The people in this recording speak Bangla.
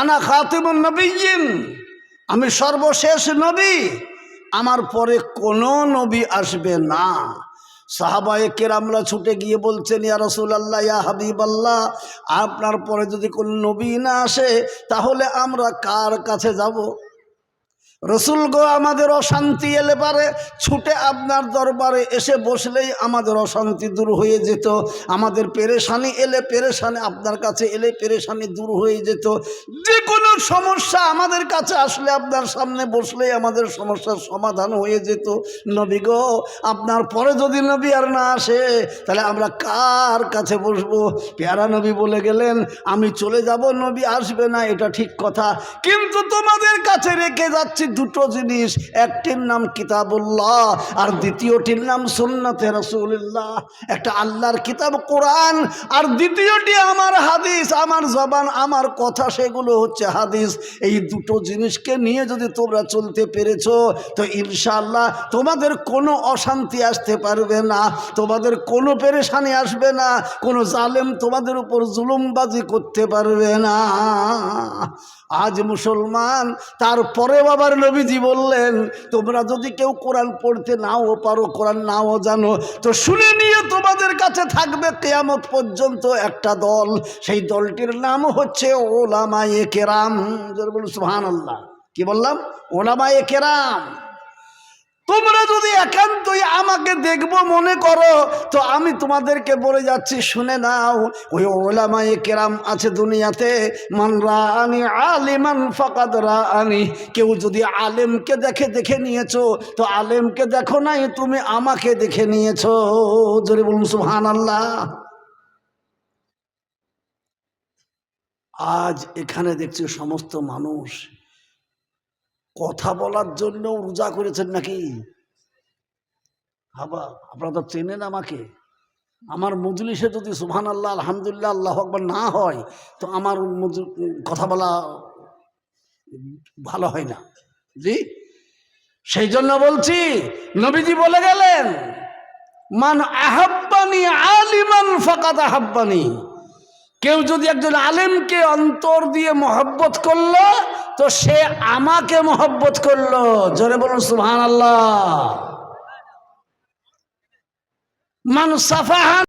আনা খাতিমুন নবীন, আমি সর্বশেষ নবী, আমার পরে কোনো নবী আসবে না। সাহাবায়ে কেরামরা ছুটে গিয়ে বলছেন, ইয়া রসুল আল্লাহ ইয়া হাবিব আল্লাহ আপনার পরে যদি কোনো নবী না আসে, তাহলে আমরা কার কাছে যাব? রসুল গো, আমাদের অশান্তি এলে পারে, ছুটে আপনার দরবারে এসে বসলেই আমাদের অশান্তি দূর হয়ে যেত। আমাদের পেরেশানি এলে পেরেশানি আপনার কাছে এলে পেরেশানি দূর হয়ে যেত। যে কোনো সমস্যা আমাদের কাছে আসলে আপনার সামনে বসলেই আমাদের সমস্যার সমাধান হয়ে যেত। নবী গো, আপনার পরে যদি নবী আর না আসে, তাহলে আমরা কার কাছে বসবো? পেয়ারা নবী বলে গেলেন, আমি চলে যাব, নবী আসবে না। এটা ঠিক কথা। কিন্তু তোমাদের কাছে রেখে যাচ্ছি দুটো জিনিস, একটির নাম কিতাবুল্লাহ আর দ্বিতীয়টির নাম সুন্নাতে রসুল্লাহ একটা আল্লাহর কিতাব, কোরআন, আর দ্বিতীয়টি আমার হাদিস, আমার জবান, আমার কথা, সেগুলো হচ্ছে হাদিস। এই দুটো জিনিসকে নিয়ে যদি তোমরা চলতে পেরেছ, তো ইনশাআল্লাহ তোমাদের কোনো অশান্তি আসতে পারবে না, তোমাদের কোনো পেরেশানি আসবে না, কোনো জালেম তোমাদের উপর জুলুমবাজি করতে পারবে না। আজ মুসলমান তারপরে বাবার নবীজি বললেন, তোমরা যদি কেউ কোরআন পড়তে নাও পারো, কোরআন নাও জানো, তো শুনে নিয়ে তোমাদের কাছে থাকবে কেয়ামত পর্যন্ত একটা দল। সেই দলটির নাম হচ্ছে ওলামায়ে কেরাম। বলুন সুহান আল্লাহ কি বললাম? ওলামায়ে কেরাম। তোমরা যদি একান্তই আমাকে দেখব মনে করো, তো আমি তোমাদেরকে বলে যাচ্ছি, শুনে নাও, ওই ওলামায়ে কেরাম আছে দুনিয়াতে। মান রানি আলিমান ফাকাদ রানি কেউ যদি আলেমকে দেখে দেখে নিয়েছো, তো আলেমকে দেখো নাই, তুমি আমাকে দেখে নিয়েছো। জোরে বলুন সুহান আল্লাহ আজ এখানে দেখছি সমস্ত মানুষ কথা বলার জন্য রোজা করেছেন নাকি? হাবা আপনারা তো চেনেন আমাকে। আমার মজলিসে যদি সুবহান আল্লাহ আলহামদুলিল্লাহ, আল্লাহ আকবর না হয়, তো আমার কথা বলা ভালো হয় না। জি? সেই জন্য বলছি, নবীজি বলে গেলেন, মান আহাব্বানি আলিমান ফাকাত আহাব্বানি। কেউ যদি একজন আলেমকে অন্তর দিয়ে মহব্বত করল, তো সে আমাকে মহব্বত করল। জোরে বলুন সুবহান আল্লাহ মান সাফাহান